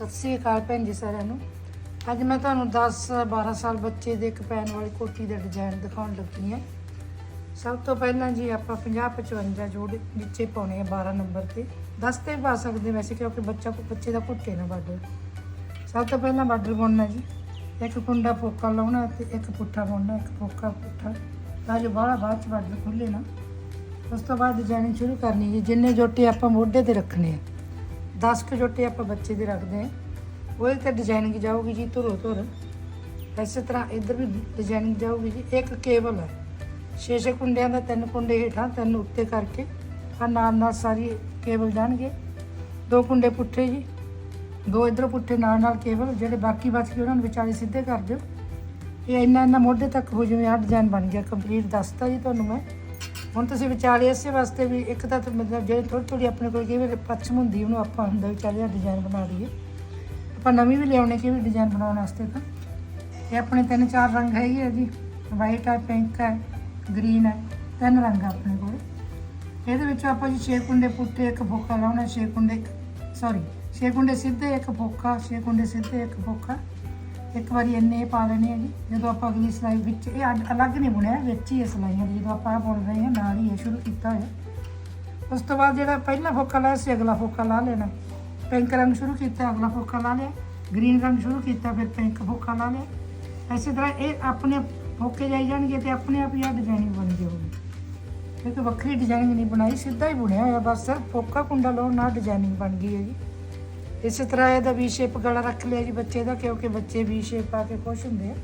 ਸਤਿ ਸ੍ਰੀ ਅਕਾਲ ਭੈਣ ਜੀ ਸਾਰਿਆਂ ਨੂੰ। ਅੱਜ ਮੈਂ ਤੁਹਾਨੂੰ 10 12 ਸਾਲ ਬੱਚੇ ਦੇ ਇੱਕ ਪੈਣ ਵਾਲੀ ਕੋਟੀ ਦਾ ਡਿਜ਼ਾਈਨ ਦਿਖਾਉਣ ਲੱਗੀ ਹਾਂ। ਸਭ ਤੋਂ ਪਹਿਲਾਂ ਜੀ ਆਪਾਂ 50 55 ਜੋੜ ਨੀਚੇ ਪਾਉਣੇ ਆ 12 ਨੰਬਰ ਤੇ। 10 ਤੇ ਵੀ ਪਾ ਸਕਦੇ ਵੈਸੇ ਕਿਉਂਕਿ ਬੱਚਾ ਕੋ ਬੱਚੇ ਦਾ ਘੁੱਟੇ ਨਾ ਬਾਰਡਰ ਸਭ ਤੋਂ ਪਹਿਲਾਂ ਬਾਰਡਰ ਬੁਣਨਾ ਜੀ। ਇੱਕ ਕੁੰਡਾ ਫੋਕਾ ਲਾਉਣਾ ਤੇ ਇੱਕ ਪੁੱਠਾ ਬੁਣਨਾ, ਇੱਕ ਫੋਕਾ ਪੁੱਠਾ। ਤਾਂ ਜੋ ਬਾਹਲਾ ਬਾਅਦ ਚ ਬਾਰਡਰ ਖੁੱਲੇ ਨਾ। ਉਸ ਤੋਂ ਬਾਅਦ ਡਿਜ਼ਾਈਨਿੰਗ ਸ਼ੁਰੂ ਕਰਨੀ ਜੀ। ਜਿੰਨੇ ਜੋਟੇ ਆਪਾਂ ਮੋਢੇ ਤੇ ਰੱਖਣੇ ਆ। 10 ਕੁ ਜੋਟੇ ਆਪਾਂ ਬੱਚੇ ਦੇ ਰੱਖਦੇ ਆ ਉਹਦੇ ਤੇ ਡਿਜ਼ਾਈਨਿੰਗ ਜਾਊਗੀ ਜੀ ਧੁਰੋ ਧੁਰ। ਇਸੇ ਤਰ੍ਹਾਂ ਇੱਧਰ ਵੀ ਡਿਜ਼ਾਈਨਿੰਗ ਜਾਊਗੀ ਜੀ। ਇੱਕ ਕੇਬਲ ਹੈ। ਛੇ ਛੇ ਕੁੰਡਿਆਂ ਦਾ ਤਿੰਨ ਕੁੰਡੇ ਹੇਠਾਂ ਤਿੰਨ ਉੱਤੇ ਕਰਕੇ ਆ ਨਾਲ ਨਾਲ ਸਾਰੀ ਕੇਬਲ ਜਾਣਗੇ। ਦੋ ਕੁੰਡੇ ਪੁੱਠੇ ਜੀ। ਦੋ ਇਧਰੋਂ ਪੁੱਠੇ, ਨਾਲ ਨਾਲ ਕੇਬਲ ਜਿਹੜੇ ਬਾਕੀ ਬਚ ਗਏ ਉਹਨਾਂ ਨੂੰ ਵਿਚਾਲੇ ਸਿੱਧੇ ਕਰ ਦਿਓ। ਇਹ ਇੰਨਾ ਇੰਨਾ ਮੋਢੇ ਤੱਕ ਹੋ ਜਿਵੇਂ ਆ ਡਿਜ਼ਾਈਨ ਬਣ ਗਿਆ। ਕੰਪਲੀਟ ਦੱਸਤਾ ਜੀ ਤੁਹਾਨੂੰ ਮੈਂ। ਹੁਣ ਤੁਸੀਂ ਵਿਚਾਲੇ ਇਸੇ ਵਾਸਤੇ ਵੀ ਇੱਕ ਤਾਂ ਤਾਂ ਮਤਲਬ ਜਿਹੜੀ ਥੋੜੀ ਥੋੜੀ ਆਪਣੇ ਕੋਲ ਕਈ ਵਾਰ ਪੱਛਮ ਹੁੰਦੀ ਉਹਨੂੰ ਆਪਾਂ ਹੁੰਦਾ ਵੀ ਵਿਚਾਲੇ ਡਿਜ਼ਾਈਨ ਬਣਾ ਲਈਏ ਆਪਾਂ ਨਵੀਂ ਵੀ ਲਿਆਉਣੇ ਕਿ ਵੀ ਡਿਜ਼ਾਈਨ ਬਣਾਉਣ ਵਾਸਤੇ ਤਾਂ। ਇਹ ਆਪਣੇ ਤਿੰਨ ਚਾਰ ਰੰਗ ਹੈਗੇ ਆ ਜੀ ਵਾਈਟ ਹੈ ਪਿੰਕ ਹੈ ਗ੍ਰੀਨ ਹੈ ਤਿੰਨ ਰੰਗ ਆ ਆਪਣੇ ਕੋਲ। ਇਹਦੇ ਵਿੱਚੋਂ ਆਪਾਂ ਜੀ ਛੇ ਕੁੰਡੇ ਪੁੱਠੇ, ਇੱਕ ਫੋਕਾ ਲਾਉਣਾ, ਛੇ ਕੁੰਡੇ ਸੌਰੀ ਛੇ ਕੁੰਡੇ ਸਿੱਧੇ, ਇੱਕ ਫੋਕਾ, ਛੇ ਕੁੰਡੇ ਸਿੱਧੇ, ਇੱਕ ਫੋਕਾ। ਇੱਕ ਵਾਰੀ ਇੰਨੇ ਪਾ ਲੈਣੇ ਆ ਜੀ। ਜਦੋਂ ਆਪਾਂ ਅਗਲੀ ਸਲਾਈ ਵਿੱਚ, ਇਹ ਅੱਡ- ਅਲੱਗ ਨਹੀਂ ਬੁਣਿਆ, ਵਿੱਚ ਹੀ ਇਹ ਸਲਾਈਆਂ ਦੀ ਜਦੋਂ ਆਪਾਂ ਆਹ ਬੁਣ ਰਹੇ ਹਾਂ, ਨਾਲ ਹੀ ਇਹ ਸ਼ੁਰੂ ਕੀਤਾ ਹੋਇਆ। ਉਸ ਤੋਂ ਬਾਅਦ ਜਿਹੜਾ ਪਹਿਲਾ ਫੋਕਾ ਲਾਇਆ ਸੀ, ਅਗਲਾ ਫੋਕਾ ਲਾ ਲੈਣਾ। ਪਿੰਕ ਰੰਗ ਸ਼ੁਰੂ ਕੀਤਾ, ਅਗਲਾ ਫੋਕਾ ਲਾ ਲਿਆ। ਗ੍ਰੀਨ ਰੰਗ ਸ਼ੁਰੂ ਕੀਤਾ, ਫਿਰ ਪਿੰਕ ਫੋਕਾ ਲਾ ਲਿਆ। ਇਸੇ ਤਰ੍ਹਾਂ ਇਹ ਆਪਣੇ ਫੋਕੇ ਜਾਈ ਜਾਣਗੇ ਤੇ ਆਪਣੇ ਆਪ ਹੀ ਆ ਡਿਜ਼ਾਈਨਿੰਗ ਬਣ ਜਾਊਗੀ। ਇੱਕ ਵੱਖਰੀ ਡਿਜ਼ਾਈਨਿੰਗ ਨਹੀਂ ਬਣਾਈ, ਸਿੱਧਾ ਹੀ ਬੁਣਿਆ ਹੋਇਆ, ਬਸ ਫੋਕਾ ਕੁੰਡਾ ਲਾਉਣ ਨਾਲ ਡਿਜ਼ਾਈਨਿੰਗ ਬਣ ਗਈ ਹੈ ਜੀ। ਇਸੇ ਤਰ੍ਹਾਂ ਇਹਦਾ ਵੀ ਸ਼ੇਪ ਗਲਾ ਰੱਖ ਲਿਆ ਜੀ ਬੱਚੇ ਦਾ, ਕਿਉਂਕਿ ਬੱਚੇ ਵੀ ਸ਼ੇਪ ਪਾ ਕੇ ਖੁਸ਼ ਹੁੰਦੇ ਆ।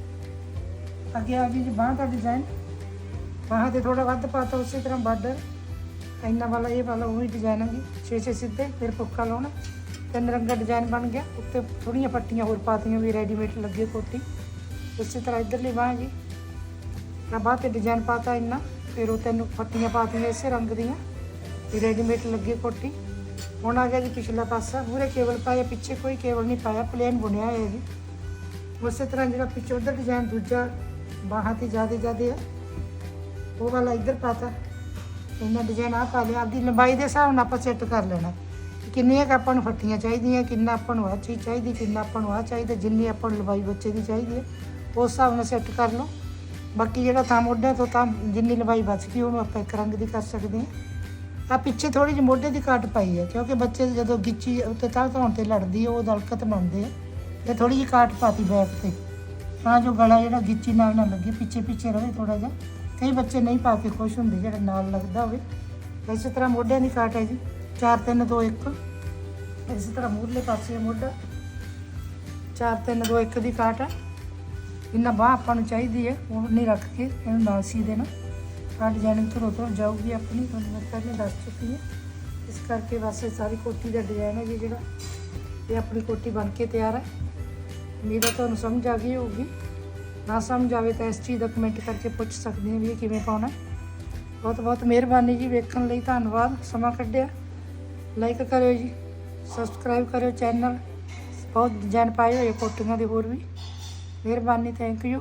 ਅੱਗੇ ਆ ਗਈ ਜੀ ਬਾਂਹ ਦਾ ਡਿਜ਼ਾਈਨ ਬਾਂਹ ਤੇ ਥੋੜਾ ਵੱਧ ਪਾਤਾ ਉਸੇ ਤਰ੍ਹਾਂ ਬਾਰਡਰ। ਇੰਨਾ ਵਾਲਾ, ਇਹ ਵਾਲਾ, ਉਹੀ ਡਿਜ਼ਾਈਨ ਹੈ ਜੀ। ਛੇ ਛੇ ਸਿੱਧੇ, ਫਿਰ ਫੁੱਕਾ ਲਾਉਣਾ। ਤਿੰਨ ਰੰਗਾ ਡਿਜ਼ਾਈਨ ਬਣ ਗਿਆ। ਉੱਤੇ ਥੋੜੀਆਂ ਪੱਟੀਆਂ ਹੋਰ ਪਾਤੀਆਂ ਵੀ ਰੈਡੀਮੇਡ ਲੱਗੇ ਕੋਟੀ। ਉਸੇ ਤਰ੍ਹਾਂ ਇਧਰਲੀ ਬਾਂਹ ਜੀ ਤਾਂ ਬਾਂਹ ਤੇ ਡਿਜ਼ਾਈਨ ਪਾਤਾ ਇੰਨਾ। ਫਿਰ ਉਹ ਤਿੰਨ ਪੱਟੀਆਂ ਪਾਤੀਆਂ ਇਸੇ ਰੰਗ ਦੀਆਂ। ਵੀ ਰੈਡੀਮੇਡ ਲੱਗੇ ਕੋਟੀ। ਹੁਣ ਆ ਗਿਆ ਜੀ ਪਿਛਲਾ ਪਾਸਾ। ਪੂਰੇ ਕੇਬਲ ਪਾਇਆ, ਪਿੱਛੇ ਕੋਈ ਕੇਬਲ ਨਹੀਂ ਪਾਇਆ ਪਲੇਨ ਬੁਣਿਆ ਹੋਇਆ ਜੀ। ਉਸੇ ਤਰ੍ਹਾਂ ਜਿਹੜਾ ਪਿੱਛੇ ਉਧਰ ਡਿਜ਼ਾਈਨ ਦੂਜਾ ਬਾਹਾਂ ਤੇ ਜ਼ਿਆਦਾ ਜ਼ਿਆਦਾ ਹੈ ਉਹ ਵਾਲਾ ਇੱਧਰ ਪਾਤਾ। ਇਹਨਾਂ ਡਿਜ਼ਾਈਨ ਆ ਪਾ ਲਿਆ, ਆਪਦੀ ਲੰਬਾਈ ਦੇ ਹਿਸਾਬ ਨਾਲ ਆਪਾਂ ਸੈੱਟ ਕਰ ਲੈਣਾ। ਕਿੰਨੀਆਂ ਕੁ ਆਪਾਂ ਨੂੰ ਫੱਟੀਆਂ ਚਾਹੀਦੀਆਂ, ਕਿੰਨਾ ਆਪਾਂ ਨੂੰ ਆਹ ਚੀਜ਼ ਚਾਹੀਦੀ, ਕਿੰਨਾ ਆਪਾਂ ਨੂੰ ਆਹ ਚਾਹੀਦਾ, ਜਿੰਨੀ ਆਪਾਂ ਨੂੰ ਲੰਬਾਈ ਬੱਚੇ ਦੀ ਚਾਹੀਦੀ ਹੈ ਉਸ ਹਿਸਾਬ ਨਾਲ ਸੈੱਟ ਕਰ ਲਓ। ਬਾਕੀ ਜਿਹੜਾ ਤਾਂ ਮੋਢਿਆਂ ਤੋਂ ਤਾਂ ਜਿੰਨੀ ਲੰਬਾਈ ਬਚ ਗਈ, ਉਹਨੂੰ ਆਪਾਂ ਇੱਕ ਰੰਗ ਦੀ ਕਰ ਸਕਦੇ ਹਾਂ। ਆ ਪਿੱਛੇ ਥੋੜੀ ਜਿਹੀ ਮੋਢੇ ਦੀ ਕੱਟ ਪਾਈ ਹੈ, ਕਿਉਂਕਿ ਬੱਚੇ ਜਦੋਂ ਗਿੱਚੀ ਉੱਤੇ ਤਾਂ ਧੌਣ ਤੇ ਲੜਦੀ ਹੈ ਉਹ ਦਲਕਤ ਬਣਦੇ ਆ। ਇਹ ਥੋੜੀ ਜਿਹੀ ਕਾਟ ਪਾਤੀ ਬੈਕ ਤੇ। ਤਾਂ ਜੋ ਗਲਾ ਜਿਹੜਾ ਗਿੱਚੀ ਨਾਲ ਨਾ ਲੱਗੇ, ਪਿੱਛੇ ਪਿੱਛੇ ਰਹੇ ਥੋੜਾ ਜਿਹਾ। ਕਈ ਬੱਚੇ ਨਹੀਂ ਪਾ ਕੇ ਖੁਸ਼ ਹੁੰਦੇ, ਜਿਹੜਾ ਨਾਲ ਲੱਗਦਾ ਹੋਵੇ। ਇਸੇ ਤਰ੍ਹਾਂ ਮੋਢਿਆਂ ਦੀ ਕਾਟ ਹੈ ਜੀ। 4 3 2 1 ਇਸੇ ਤਰ੍ਹਾਂ ਮੂਹਰਲੇ ਪਾਸੇ ਮੋਢਾ। 4 3 2 1 ਦੀ ਕਾਟ ਹੈ ਇੰਨਾ ਬਾਹ ਆਪਾਂ ਨੂੰ ਚਾਹੀਦੀ ਹੈ, ਉਹ ਨਹੀਂ ਰੱਖ ਕੇ, ਇਹਨੂੰ ਨਾਲ ਸੀ ਦੇਣਾ ਆ ਡਿਜ਼ਾਈਨਿੰਗ ਥੋੜ੍ਹਾ ਤੋਂ ਜਾਊਗੀ ਆਪਣੀ, ਤੁਹਾਨੂੰ ਮੈਂ ਪਹਿਲਾਂ ਦੱਸ ਚੁੱਕੀ ਹਾਂ। ਇਸ ਕਰਕੇ ਬਸ ਇਹ ਸਾਰੀ ਕੋਟੀ ਦਾ ਡਿਜ਼ਾਈਨ ਹੈ ਜੀ ਜਿਹੜਾ, ਇਹ ਆਪਣੀ ਕੋਟੀ ਬਣ ਕੇ ਤਿਆਰ ਹੈ। ਮੇਰਾ ਤੁਹਾਨੂੰ ਸਮਝ ਆ ਗਈ ਹੋਊਗੀ। ਨਾ ਸਮਝ ਆਵੇ ਤਾਂ ਇਸ ਚੀਜ਼ ਦਾ ਕਮੈਂਟ ਕਰਕੇ ਪੁੱਛ ਸਕਦੇ ਹੋ ਵੀ ਇਹ ਕਿਵੇਂ ਪਾਉਣਾ ਬਹੁਤ ਬਹੁਤ ਮਿਹਰਬਾਨੀ ਜੀ ਵੇਖਣ ਲਈ, ਧੰਨਵਾਦ। ਸਮਾਂ ਕੱਢਿਆ। ਲਾਈਕ ਕਰਿਓ ਜੀ ਸਬਸਕ੍ਰਾਈਬ ਕਰਿਓ ਚੈਨਲ ਬਹੁਤ ਡਿਜ਼ਾਈਨ ਪਾਏ ਹੋਏ ਕੋਟੀਆਂ ਦੇ ਹੋਰ ਵੀ। ਮਿਹਰਬਾਨੀ ਥੈਂਕ ਯੂ